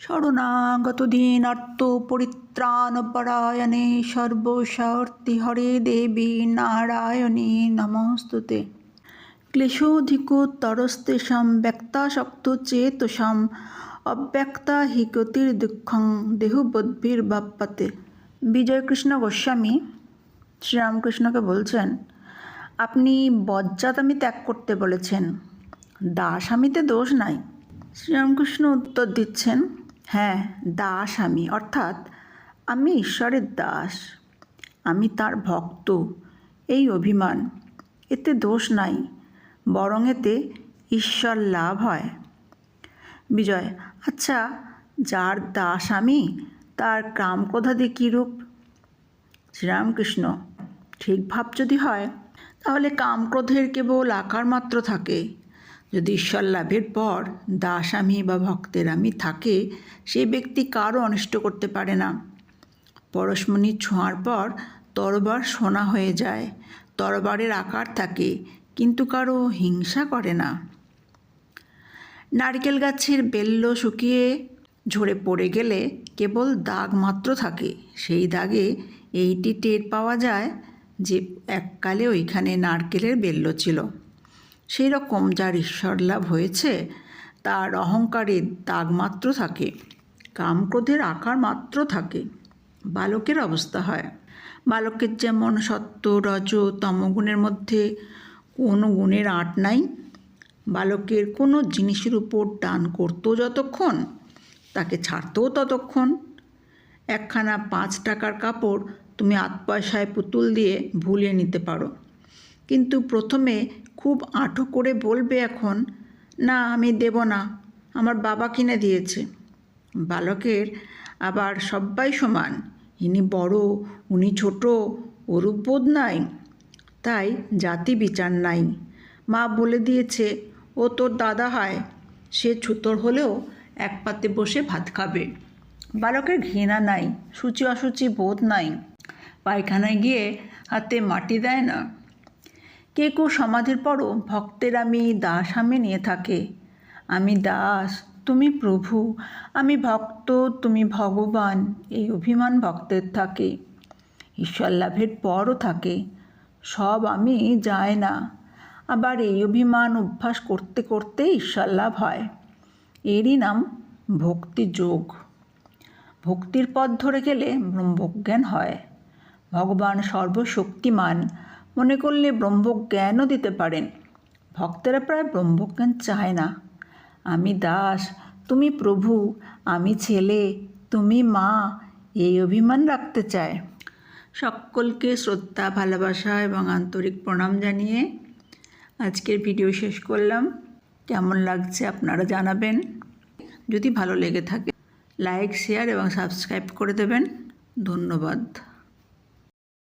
শরণাগত দীনার্ত পরিত্রাণপরায়ণে সর্বস্বার্থী হরে দেবী নারায়ণী নমস্তুতে। ক্লেশোধিকতরস্তেষাং ব্যক্তাসক্ত চেতসাম অব্যক্তা হি গতির্দুঃখং দেহবদ্ভির্বাপ্যতে বিজয়কৃষ্ণ গোস্বামী শ্রীরামকৃষ্ণকে বলছেন, আপনি বজ্জাতামি ত্যাগ করতে বলেছেন, দাস আমিতে দোষ নাই। শ্রীরামকৃষ্ণ উত্তর দিচ্ছেন হ্যাঁ দাস আমি। অর্থাৎ, আমি ঈশ্বরের দাস। আমি তার ভক্ত। এই অভিমান। এতে দোষ নাই। বরং এতে ঈশ্বর লাভ হয়। বিজয় আচ্ছা যার দাস আমি, তার কামক্রোধাদি কীরূপ শ্রীরামকৃষ্ণ, ঠিক ভাব যদি হয়, তাহলে কামক্রোধের কেবল আকার মাত্র থাকে। যদি ঈশ্বর লাভের পর দাস আমি বা ভক্তের আমি থাকে, সে ব্যক্তি কারও অনিষ্ট করতে পারে না। পরশমণি ছোঁয়ার পর তরবার সোনা হয়ে যায়, তরবারের আকার থাকে, কিন্তু কারও হিংসা করে না। নারকেল গাছের বেল্ল শুকিয়ে ঝরে পড়ে গেলে কেবল দাগ মাত্র থাকে, সেই দাগে এইটি টের পাওয়া যায় যে এককালে ওইখানে নারকেলের বেল্ল ছিল। সেই রকম যার ঈশ্বর লাভ হয়েছে, তার অহংকারের দাগ মাত্র থাকে, কামক্রোধের আকার মাত্র থাকে, বালকের অবস্থা হয়। বালকের যেমন সত্য, রজ, তমগুণের মধ্যে কোনো গুণের আট নাই, বালকের কোনো জিনিসের উপর টান করতো যতক্ষণ, তাকে ছাড়তেও ততক্ষণ। একখানা পাঁচ টাকার কাপড় তুমি আট পয়সায় পুতুল দিয়ে ভুলিয়ে নিতে পারো। কিন্তু প্রথমে খুব আঁটো করে বলবে এখন, না, আমি দেব না। আমার বাবা কিনে দিয়েছে। বালকের আবার সব্বাই সমান। ইনি বড়, উনি ছোট ওরূপ বোধ নাই। তাই জাতি বিচার নাই। মা বলে দিয়েছে, ও তোর দাদা হয়। সে ছুতর হলেও এক পাতে বসে ভাত খাবে। বালকের ঘৃণা নাই, সূচি অসুচি বোধ নাই। পায়খানায় গিয়ে হাতে মাটি দেয় না। কে কেউ সমাধির পরও ভক্তের আমি দাস আমি নিয়ে থাকে। আমি দাস, তুমি প্রভু, আমি ভক্ত, তুমি ভগবান, এই অভিমান ভক্তের থাকে। ঈশ্বর লাভের পরও থাকে, সব আমি যায় না। আবার এই অভিমান অভ্যাস করতে করতে ঈশ্বর লাভ হয়। এরই নাম ভক্তি যোগ। ভক্তির পথ ধরে গেলে ব্রহ্মজ্ঞান হয়। ভগবান সর্বশক্তিমান মনে করলে ব্রহ্মজ্ঞানও দিতে পারেন। ভক্তেরা প্রায় ব্রহ্মজ্ঞান চায় না। আমি দাস, তুমি প্রভু, আমি ছেলে, তুমি মা, এই অভিমান রাখতে চায়। সকলকে শ্রদ্ধা, ভালোবাসা এবং আন্তরিক প্রণাম জানিয়ে আজকের ভিডিও শেষ করলাম। কেমন লাগছে আপনারা জানাবেন। যদি ভালো লেগে থাকে, লাইক, শেয়ার এবং সাবস্ক্রাইব করে দেবেন। ধন্যবাদ।